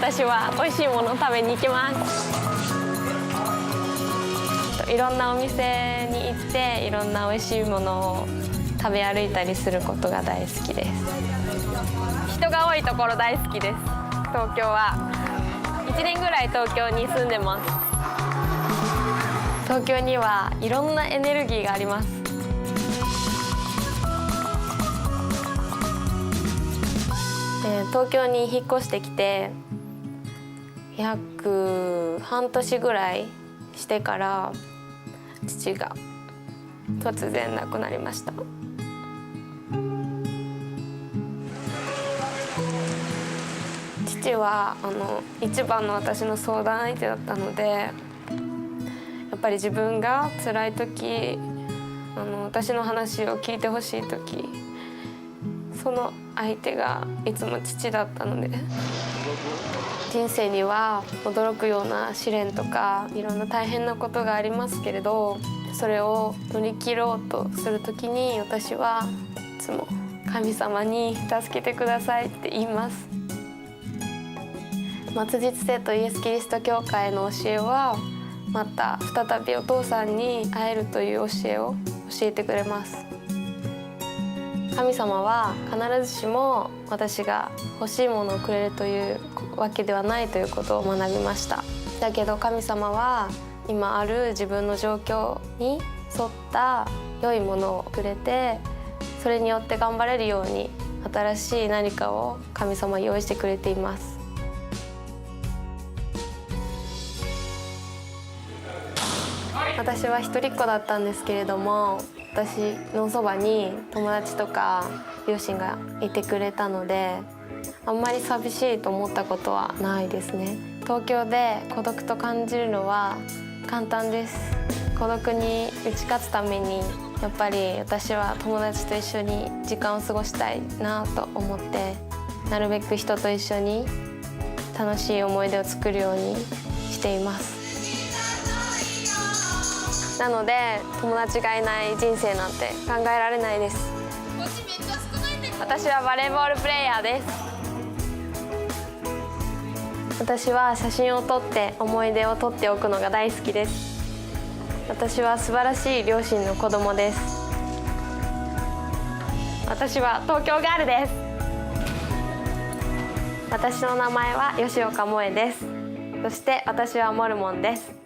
私は美味しいものを食べに行きます。いろんなお店に行っていろんな美味しいものを食べ歩いたりすることが大好きです。人が多いところ大好きです。東京は。1年ぐらい東京に住んでます。東京にはいろんなエネルギーがあります。え東京に引っ越してきて約半年ぐらいしてから父が突然亡くなりました。父はあの一番の私の相談相手だったのでやっぱり自分が辛い時あの私の話を聞いてほしい時その相手がいつも父だったので。人生には驚くような試練とかいろんな大変なことがありますけれどそれを乗り切ろうとする時に私はいつも神様に「助けてください」って言います。末日生とイエス・キリスト教会の教えはまた再びお父さんに会えるという教えを教えてくれます神様は必ずしも私が欲しいものをくれるというわけではないということを学びました。だけど神様は今ある自分の状況に沿った良いものをくれてそれによって頑張れるように新しい何かを神様用意してくれています。私は一人っ子だったんですけれども私のそばに友達とか両親がいてくれたのであんまり寂しいと思ったことはないですね。東京で孤独と感じるのは簡単です。孤独に打ち勝つためにやっぱり私は友達と一緒に時間を過ごしたいなと思ってなるべく人と一緒に楽しい思い出を作るようにしています。なので友達がいない人生なんて考えられないです。私はバレーボールプレーヤーです。私は写真を撮って思い出を撮っておくのが大好きです。私は素晴らしい両親の子供です。私は東京ガールです。私の名前は吉岡萌です。そして私はモルモンです。